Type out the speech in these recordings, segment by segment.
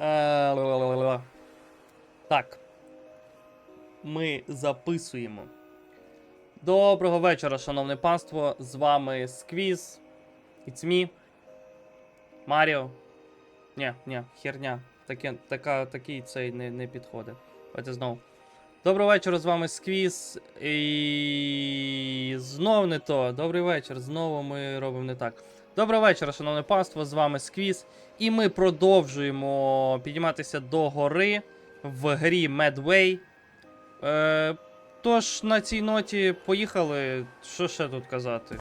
Е. Так. Ми записуємо. Доброго вечора, шановне панство. З вами Сквіз. It's me. Маріо. Ні, ні, херня. Таке, така, такий цей не, не підходить. Давайте знову. Доброго вечора, з вами Сквіз. І знов не то. Добрий вечір. Знову ми робимо не так. Доброго вечора, шановне панство, з вами Сквіз. І ми продовжуємо підніматися до гори в грі Medway. Е, тож на цій ноті поїхали. Що ще тут казати?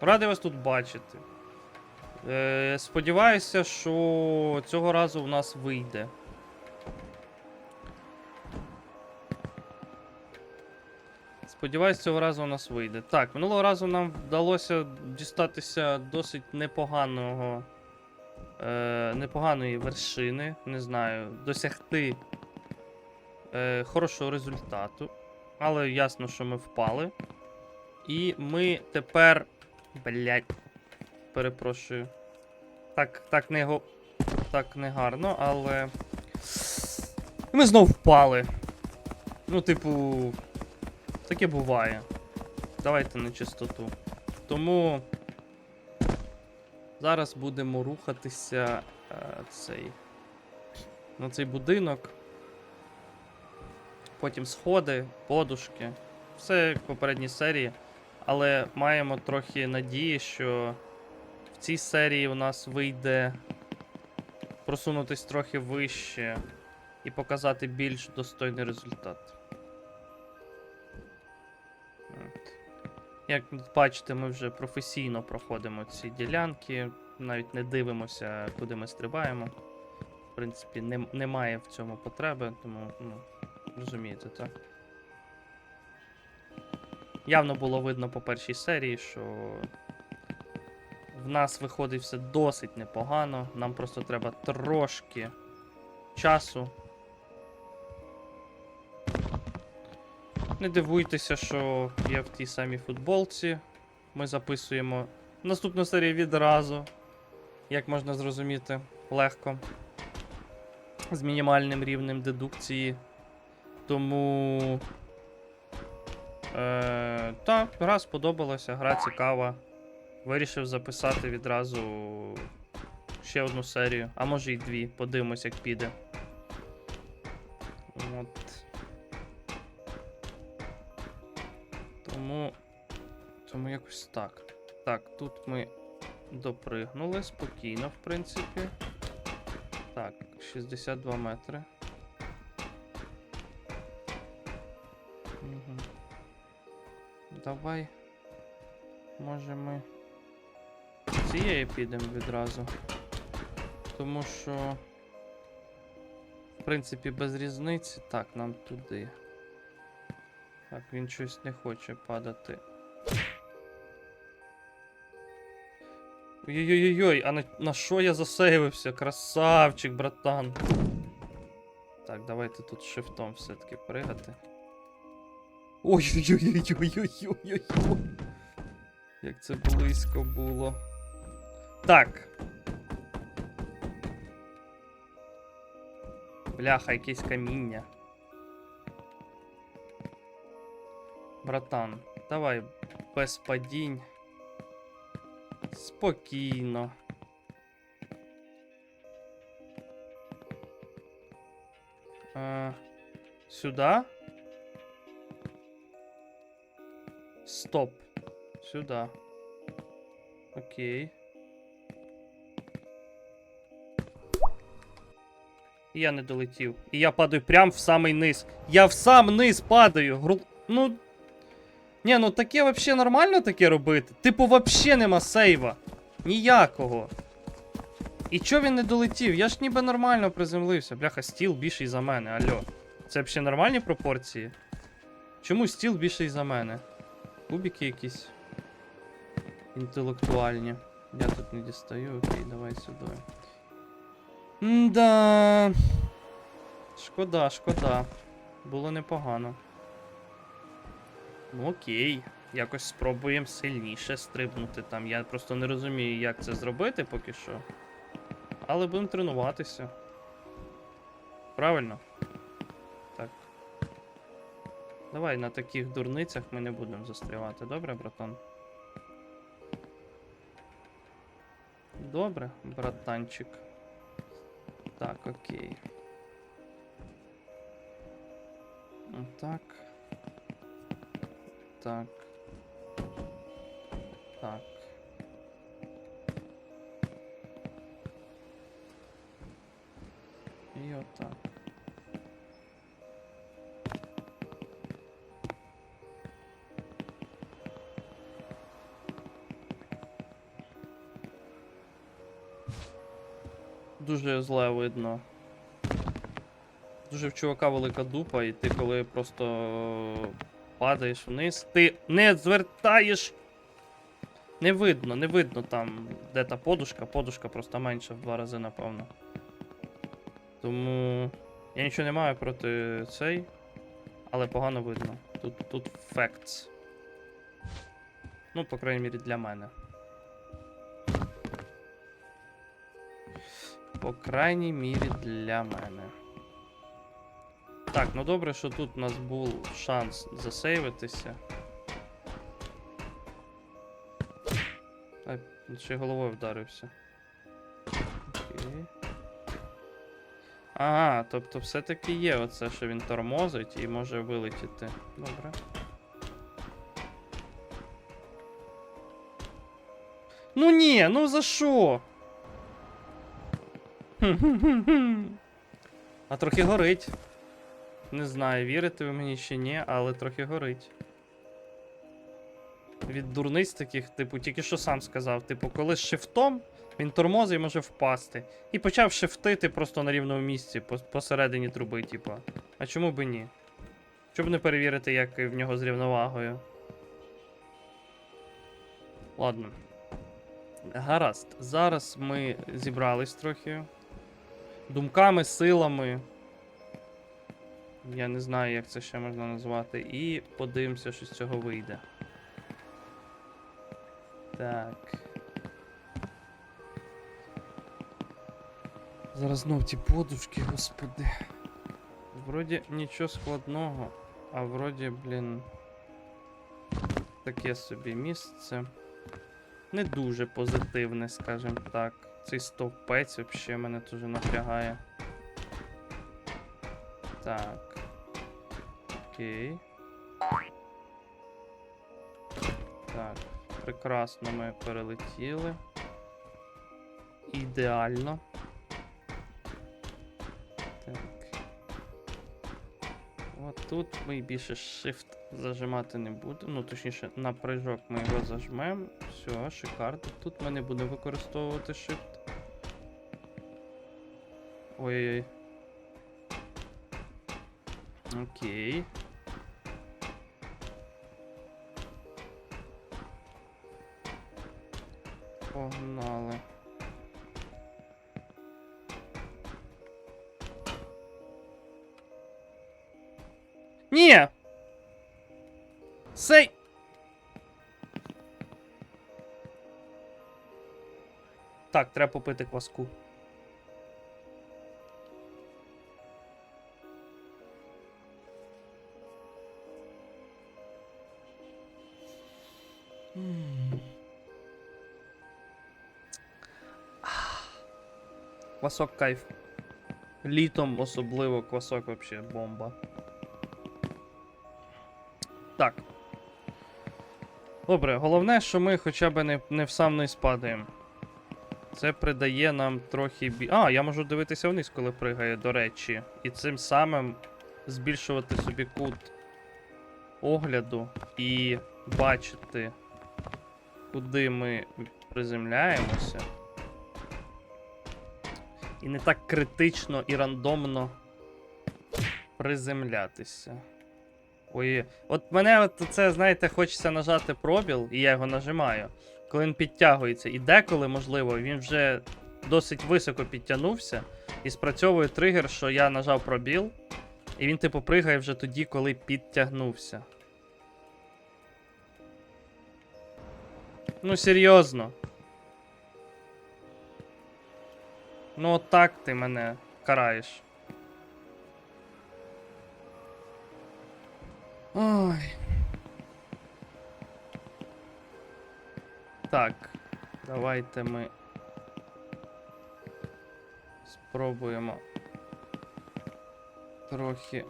Радий вас тут бачити. Е, сподіваюся, що цього разу у нас вийде. Сподіваюсь, цього разу у нас вийде. Так, минулого разу нам вдалося дістатися досить непоганого. Е, непоганої вершини. Не знаю, досягти е, хорошого результату. Але ясно, що ми впали. І ми тепер. Блять. Перепрошую. Так, так не го. Так не гарно, але. Ми знов впали. Ну, типу. Таке буває. Давайте на чистоту. Тому. Зараз будемо рухатися е, цей. На цей будинок. Потім сходи, подушки. Все як в попередній серії. Але маємо трохи надії, що в цій серії у нас вийде просунутись трохи вище і показати більш достойний результат. Як бачите, ми вже професійно проходимо ці ділянки, навіть не дивимося, куди ми стрибаємо. В принципі, не, немає в цьому потреби, тому, ну, розумієте, так? Явно було видно по першій серії, що в нас виходить все досить непогано. Нам просто треба трошки часу. Не дивуйтеся, що я в тій самій футболці. Ми записуємо наступну серію відразу. Як можна зрозуміти, легко. З мінімальним рівнем дедукції. Тому. Е, та, гра сподобалася, гра цікава. Вирішив записати відразу ще одну серію, а може й дві. Подивимось, як піде. От. Тому. Тому якось так. Так, тут ми допригнули спокійно, в принципі. Так, 62 метри. Угу. Давай. Може ми цієї підемо відразу. Тому що. В принципі, без різниці. Так, нам туди. Так, він щось не хоче падати. Ой-ой-ой, а на, на що я засейвився? Красавчик, братан. Так, давайте тут шифтом все-таки пригати. Ой-ой-ой-ой-ой-ой-ой-ой. Як це близько було. Так. Бляха, якесь каміння. Братан, давай без падінь. Спокійно. А, сюда? Стоп. Сюда. Окей. І я не долетів. І я падаю прямо в самий низ. Я в сам низ падаю. Гру... Ну. Ні, ну таке вообще нормально таке робити? Типу, вообще нема сейва. Ніякого. І чо він не долетів? Я ж ніби нормально приземлився. Бляха, стіл більший за мене, алло. Це взагалі нормальні пропорції? Чому стіл більший за мене? Кубики якісь. Інтелектуальні. Я тут не дістаю, окей, давай сюди. Да. Шкода, шкода. Було непогано. Ну окей. Якось спробуємо сильніше стрибнути там. Я просто не розумію, як це зробити поки що. Але будемо тренуватися. Правильно? Так. Давай на таких дурницях ми не будемо застрявати, добре, братан? Добре, братанчик. Так, окей. Так. Так. Так. І отак. Дуже зле видно. Дуже в чувака велика дупа, і ти коли просто падаєш вниз, ти не звертаєш. Не видно, не видно там, де та подушка. Подушка просто менша в два рази, напевно. Тому я нічого не маю проти цей, але погано видно. Тут, тут facts. Ну, по крайній мірі, для мене. По крайній мірі для мене. Так, ну добре, що тут у нас був шанс засейвитися. Ай, ще головою вдарився. Окей. Ага, тобто все-таки є оце, що він тормозить і може вилетіти. Добре. Ну ні, ну за що? А трохи горить. Не знаю, вірите ви мені чи ні, але трохи горить. Від дурниць таких, типу, тільки що сам сказав. Типу, коли з шифтом, він тормозить і може впасти. І почав шифтити просто на рівному місці посередині труби, типу. А чому би ні? Щоб не перевірити, як в нього з рівновагою. Ладно. Гаразд. Зараз ми зібрались трохи. Думками, силами. Я не знаю, як це ще можна назвати. І подивимося, що з цього вийде. Так. Зараз знов ті подушки, господи. Вроді нічого складного, а вроді, блін. Таке собі місце. Не дуже позитивне, скажімо так. Цей стовпець взагалі мене дуже напрягає. Так. Окей. Так, прекрасно ми перелетіли. Ідеально. Так. От тут ми більше Shift зажимати не будемо. Ну, точніше, на прыжок ми його зажмемо. Все, шикарно. Тут ми не будемо використовувати Shift. Ой-ой-ой. Окей. Погнали. Ні! Сей! Так, треба попити кваску. М. Квасок кайф. Літом особливо квасок вообще бомба. Так. Добре, головне, що ми хоча б не, не в сам низ падаємо. Це придає нам трохи бі. А, я можу дивитися вниз, коли пригаю, до речі. І цим самим збільшувати собі кут огляду і бачити, куди ми приземляємося. І не так критично і рандомно приземлятися. Ой, от мене це, знаєте, хочеться нажати пробіл, і я його нажимаю, коли він підтягується. І деколи, можливо, він вже досить високо підтягнувся, і спрацьовує тригер, що я нажав пробіл, і він, типу, пригає вже тоді, коли підтягнувся. Ну, серйозно. Ну от так ти мене караєш. Ой. Так, давайте ми спробуємо трохи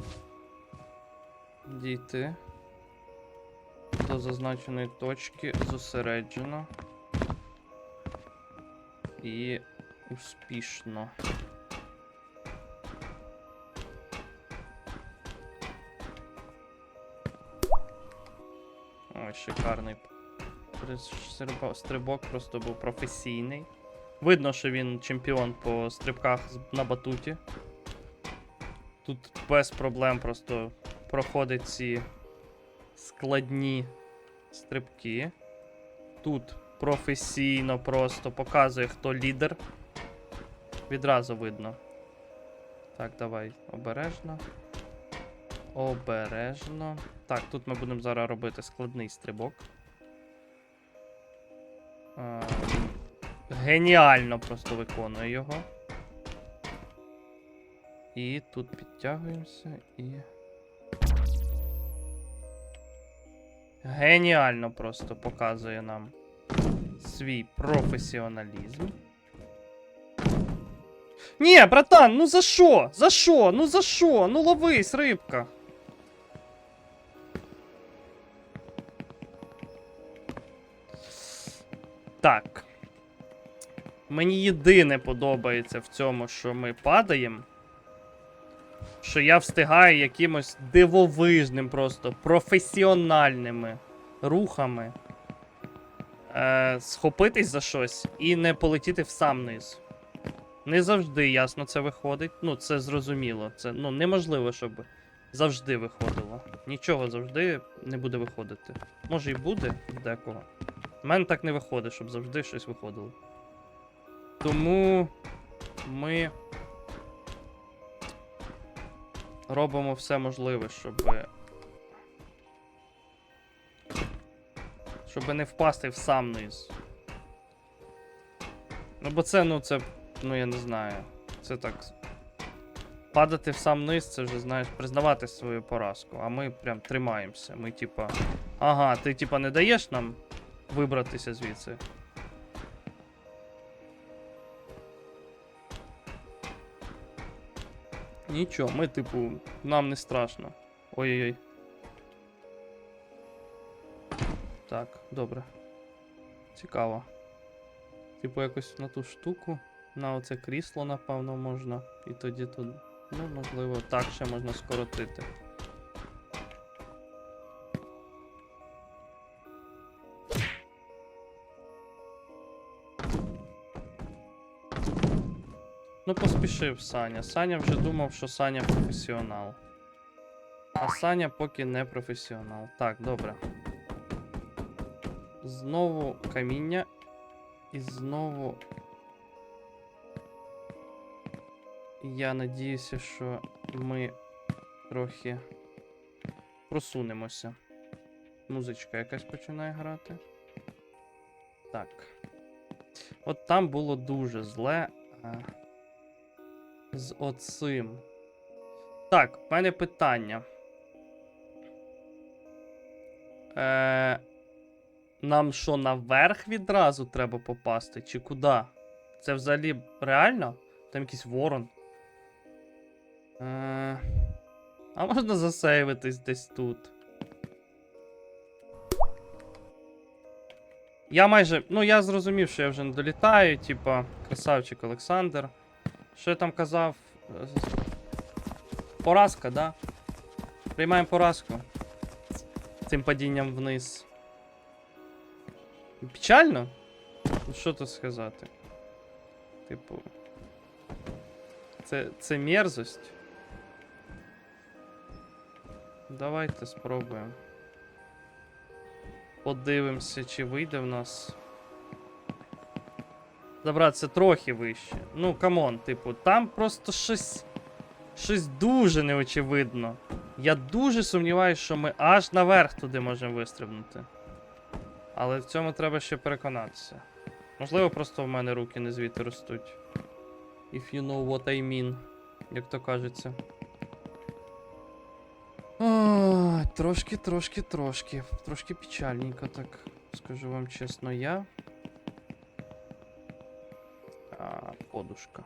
дійти до зазначеної точки зосереджено і успішно. Ой, шикарний Стрибок просто був професійний. Видно, що він чемпіон по стрибках на батуті. Тут без проблем просто проходить ці складні стрибки. Тут професійно просто показує, хто лідер. Відразу видно. Так, давай обережно. Обережно. Так, тут ми будемо зараз робити складний стрибок. А, геніально просто виконує його. І тут підтягуємося і. Геніально просто показує нам свій професіоналізм. Ні, братан, ну за що? За що? Ну за що? Ну ловись, рибка. Так. Мені єдине подобається в цьому, що ми падаємо. Що я встигаю якимось дивовижним, просто професіональними рухами е, схопитись за щось і не полетіти в сам низ. Не завжди ясно це виходить. Ну, це зрозуміло. Це ну, неможливо, щоб завжди виходило. Нічого завжди не буде виходити. Може і буде декого. У мене так не виходить, щоб завжди щось виходило. Тому ми робимо все можливе, щоб. Щоб не впасти в сам низ. Ну, бо це, ну, це, ну я не знаю. Це так. Падати в сам низ, це вже, знаєш, признавати свою поразку. А ми прям тримаємося. Ми, типа. Ага, ти типа не даєш нам вибратися звідси. Нічого, ми, типу, нам не страшно. Ой-ой-ой. Так, добре. Цікаво. Типу, якось на ту штуку, на оце крісло, напевно, можна. І тоді тут. Ну, можливо, так ще можна скоротити. Ну, поспішив Саня. Саня вже думав, що Саня професіонал. А Саня поки не професіонал. Так, добре. Знову каміння. І знову. Я надіюся, що ми трохи просунемося. Музичка якась починає грати. Так. От там було дуже зле. З оцим. Так, в мене питання. Е, нам що, наверх відразу треба попасти? Чи куди? Це взагалі реально? Там якийсь ворон. Е, а можна засейвитись десь тут. Я майже. Ну, я зрозумів, що я вже не долітаю, типа, красавчик Олександр. Що я там казав? Е, Поразка, да? Приймаємо поразку. Цим падінням вниз. Печально? Ну що тут сказати? Типу. Це, це мерзость. Давайте спробуємо. Подивимося, чи вийде в нас. Забратися трохи вище. Ну, камон, типу, там просто щось. Щось дуже неочевидно. Я дуже сумніваюся, що ми аж наверх туди можемо вистрибнути. Але в цьому треба ще переконатися. Можливо, просто в мене руки не звідти ростуть. If you know what I mean, як то кажеться. Трошки, трошки, трошки. Трошки печальненько, так скажу вам чесно, я. А, подушка.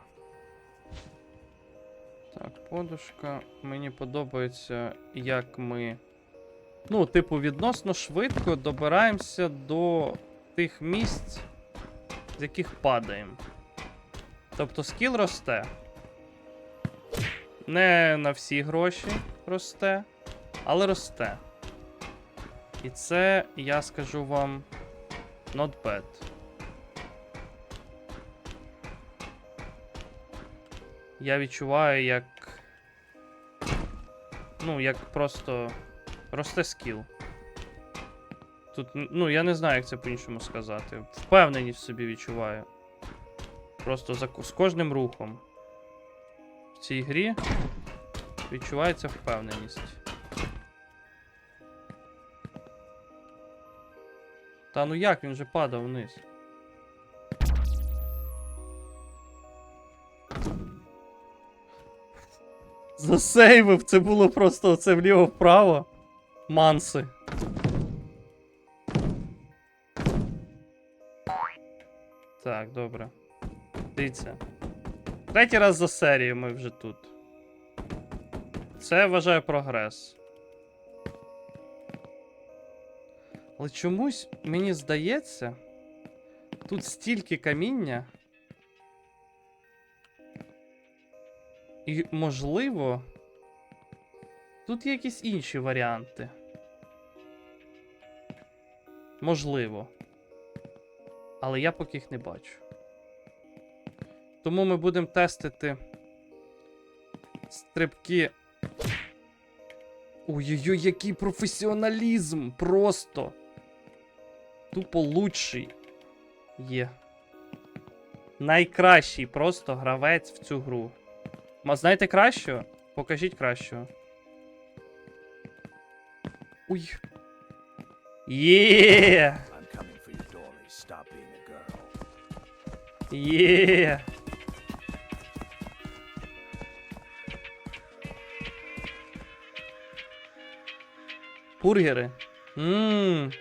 Так, подушка. Мені подобається, як ми. Ну, типу, відносно швидко добираємося до тих місць, з яких падаємо. Тобто скіл росте. Не на всі гроші росте, але росте. І це, я скажу вам, not bad. Я відчуваю, як. Ну, як просто росте скіл. Тут, ну, я не знаю, як це по-іншому сказати. Впевненість собі відчуваю. Просто за, з кожним рухом. В цій грі відчувається впевненість. Та ну як він же падав вниз? Засейвив, це було просто оце вліво-вправо. Манси. Так, добре. Дивіться. Третій раз за серію ми вже тут. Це я вважаю прогрес. Але чомусь мені здається, тут стільки каміння. І, можливо, тут є якісь інші варіанти. Можливо. Але я поки їх не бачу. Тому ми будемо тестити стрибки. Ой-ой-ой, який професіоналізм! Просто. Тупо лучший є. Найкращий просто гравець в цю гру. Ма знаєте кращого? Покажіть кращого. Ой. Є! Є! Бургери. Ммм.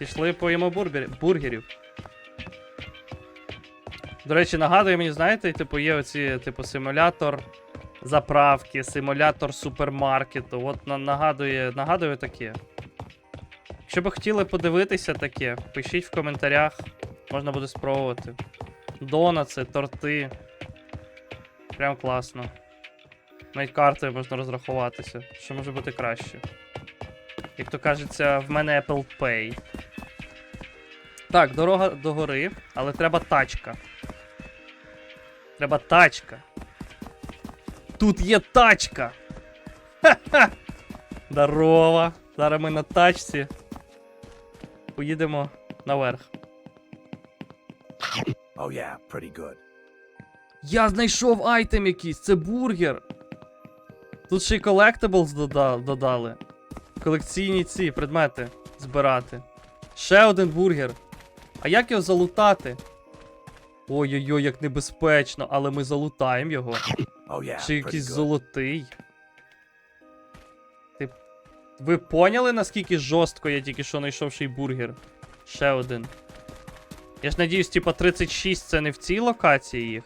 Пішли поїмо бургери. бургерів. До речі, нагадує мені, знаєте, типу, є оці, типу, симулятор заправки, симулятор супермаркету. От на- нагадує, нагадує таке. Якщо би хотіли подивитися таке, пишіть в коментарях. Можна буде спробувати. Донаци, торти. Прям класно. Навіть картою можна розрахуватися, що може бути краще. Як то кажеться, в мене Apple Pay. Так, дорога до гори, але треба тачка. Треба тачка. Тут є тачка! Ха-ха! Здорово! Зараз ми на тачці. Поїдемо наверх. Oh, yeah, pretty good. Я знайшов айтем якийсь, це бургер. Тут ще й дода- додали. Колекційні ці предмети збирати. Ще один бургер. А як його залутати? Ой-ой-ой, як небезпечно, але ми залутаємо його. Oh, yeah, Чи якийсь good. золотий. Ти... Ви поняли, наскільки жорстко я тільки що знайшов ще й бургер? Ще один. Я ж надіюсь, типа 36 це не в цій локації їх.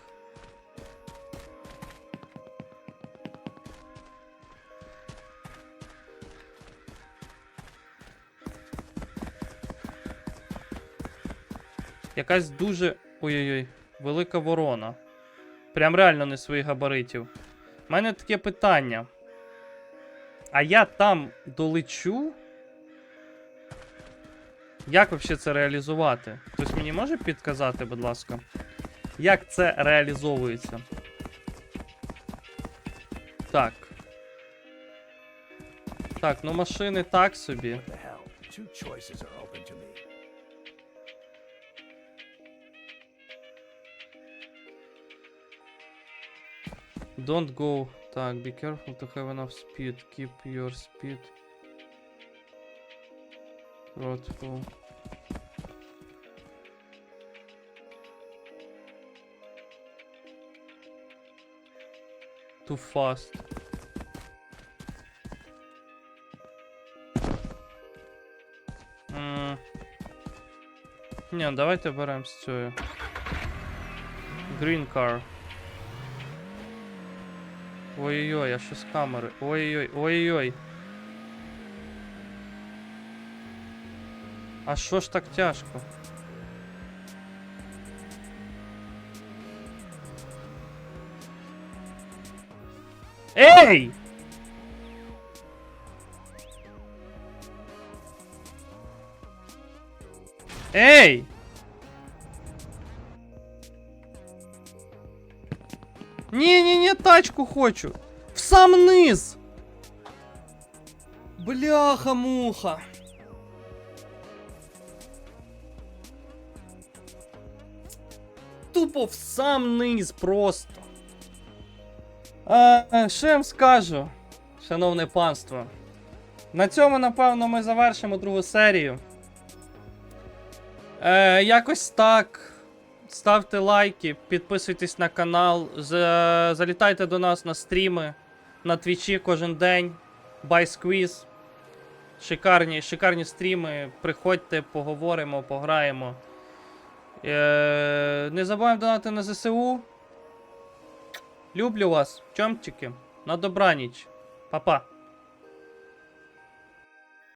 Якась дуже. Ой-ой-ой, велика ворона. Прям реально не своїх габаритів. У мене таке питання. А я там долечу? Як взагалі це реалізувати? Хтось мені може підказати, будь ласка? Як це реалізовується? Так. Так, ну машини так собі. Don't go. Так, be careful to have enough speed. Keep your speed. Thoughtful. Too fast. М. Ні, давайте беремо з цією. Green car. Ой-ой-ой, а що з камери? Ой-ой-ой, ой-ой-ой. А що ж так тяжко? Ей! Ей! Ні, ні, ні, тачку хочу. В сам низ. Бляха-муха. Тупо в сам низ просто. А, що я вам скажу, шановне панство. На цьому, напевно, ми завершимо другу серію. Е, якось так. Ставте лайки, підписуйтесь на канал, за- залітайте до нас на стріми на твічі кожен день. Squeeze. Шикарні, шикарні стріми. Приходьте, поговоримо, пограємо. Е, не забуваємо донати на ЗСУ. Люблю вас, чомчики. На добраніч. Па-па.